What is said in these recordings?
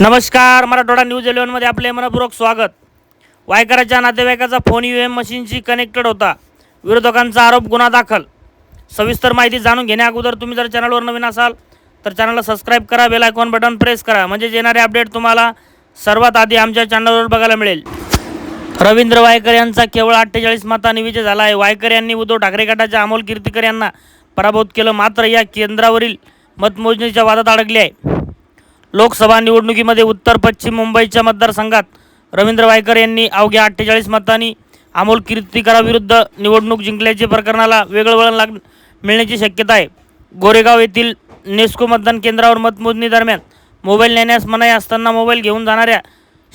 नमस्कार मराठवाडा न्यूज इलेव्हनमध्ये आपले मनपूर्वक स्वागत. वायकराच्या नातेवाईकाचा फोन यू एम मशीनशी कनेक्टेड होता. विरोधकांचा आरोप गुन्हा दाखल. सविस्तर माहिती जाणून घेण्या अगोदर तुम्ही जर चॅनलवर नवीन असाल तर चॅनलला सबस्क्राईब करा बेल आयकॉन बटन प्रेस करा. म्हणजे येणारे अपडेट तुम्हाला सर्वात आधी आमच्या चॅनलवर बघायला मिळेल. रवींद्र वायकर यांचा केवळ अठ्ठेचाळीस मतांनी विजय झाला आहे. वायकर यांनी उद्धव ठाकरे गटाच्या अमोल कीर्तीकर यांना पराभूत केलं. मात्र या केंद्रावरील मतमोजणीच्या वादात अडकले आहे. लोकसभा निवडणुकीमध्ये उत्तर पश्चिम मुंबईच्या मतदारसंघात रवींद्र वायकर यांनी अवघ्या अठ्ठेचाळीस मतांनी अमोल कीर्तिकराविरुद्ध निवडणूक जिंकल्याच्या प्रकरणाला वेगळं वळण लाग मिळण्याची शक्यता आहे. गोरेगाव येथील नेस्को मतदान केंद्रावर मतमोजणी दरम्यान मोबाईल नेण्यास मनाई असताना मोबाईल घेऊन जाणाऱ्या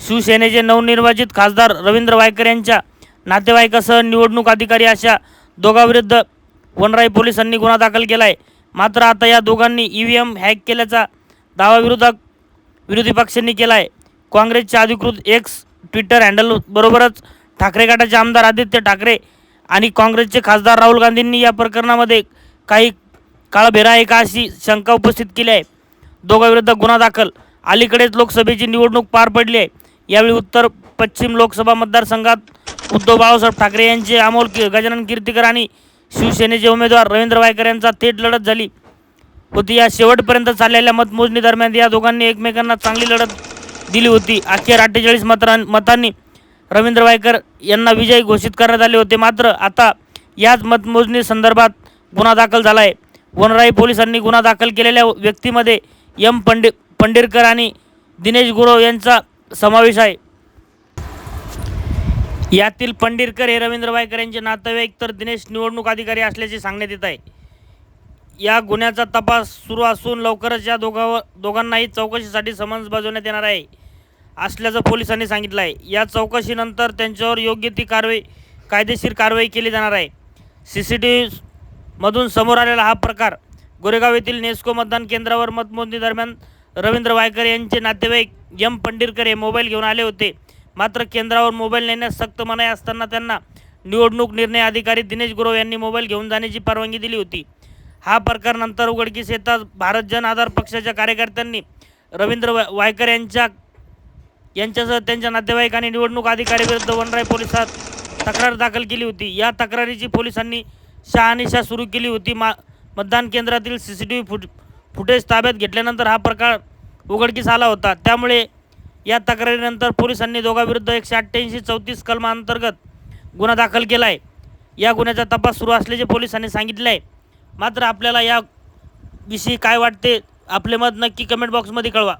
शिवसेनेचे नवनिर्वाचित खासदार रवींद्र वायकर यांच्या नातेवाईकासह निवडणूक अधिकारी अशा दोघांविरुद्ध वनराई पोलिसांनी गुन्हा दाखल केला आहे मात्र आता या दोघांनी ई व्ही एम हॅक केल्याचा दावाविरोधक विरोधी पक्षांनी केला आहे काँग्रेसच्या अधिकृत एक्स ट्विटर हँडल बरोबरच ठाकरे गटाचे आमदार आदित्य ठाकरे आणि काँग्रेसचे खासदार राहुल गांधींनी या प्रकरणामध्ये काही काळभेरा आहे का अशी शंका उपस्थित केली आहे. दोघांविरुद्ध गुन्हा दाखल. अलीकडेच लोकसभेची निवडणूक पार पडली आहे. यावेळी उत्तर पश्चिम लोकसभा मतदारसंघात उद्धव बाळासाहेब ठाकरे यांचे अमोल गजानन कीर्तीकर आणि शिवसेनेचे उमेदवार रवींद्र वायकर यांचा थेट लढत झाली. होती. या शेवटपर्यंत चाललेल्या मतमोजणी दरम्यान या दोघांनी एकमेकांना चांगली लढत दिली होती. अखेर अठ्ठेचाळीस मतां मतांनी रवींद्र वायकर यांना विजयी घोषित करण्यात आले होते. मात्र आता याच मतमोजणी संदर्भात गुन्हा दाखल झाला आहे वनराई पोलिसांनी गुन्हा दाखल केलेल्या व्यक्तीमध्ये एम पंडे पंढेरकर आणि दिनेश गुरव यांचा समावेश आहे. यातील पंढीरकर हे रवींद्र वायकर यांचे नातेवाईक तर दिनेश निवडणूक अधिकारी असल्याचे सांगण्यात येत आहे. या गुन्ह्याचा तपास सुरू असून लवकरच या दोघांवर दोघांनाही चौकशीसाठी समन्स बजावण्यात येणार आहे असल्याचं पोलिसांनी सांगितलं आहे या चौकशीनंतर त्यांच्यावर योग्य ती कारवाई कायदेशीर कारवाई केली जाणार आहे. सी सी टी व्हीमधून समोर आलेला हा प्रकार गोरेगाव येथील नेस्को मतदान केंद्रावर मतमोजणी दरम्यान रवींद्र वायकर यांचे नातेवाईक एम पंढीरकर हे मोबाईल घेऊन आले होते. मात्र केंद्रावर मोबाईल नेण्यास सक्त मनाई असताना त्यांना निवडणूक निर्णय अधिकारी दिनेश गुरव यांनी मोबाईल घेऊन जाण्याची परवानगी दिली होती. हा प्रकार नंतर उघडकीस येताच भारत जन आधार पक्षाच्या कार्यकर्त्यांनी रवींद्र वाय वायकर यांच्या यांच्यासह त्यांच्या नातेवाईक आणि निवडणूक अधिकारीविरुद्ध वनराय पोलिसात तक्रार दाखल केली होती. या तक्रारीची पोलिसांनी शहानिशा सुरू केली होती. मा मतदान केंद्रातील C C T V foot footage ताब्यात घेतल्यानंतर हा प्रकार उघडकीस आला होता. त्यामुळे या तक्रारीनंतर पोलिसांनी दोघांविरुद्ध एकशे अठ्ठ्याऐंशी चौतीस कलमांतर्गत गुन्हा दाखल केला आहे या गुन्ह्याचा तपास सुरू असल्याचे पोलिसांनी सांगितले आहे मात्र आपल्याला या विषयी काय वाटते आपले मत नक्की कमेंट बॉक्समध्ये कळवा.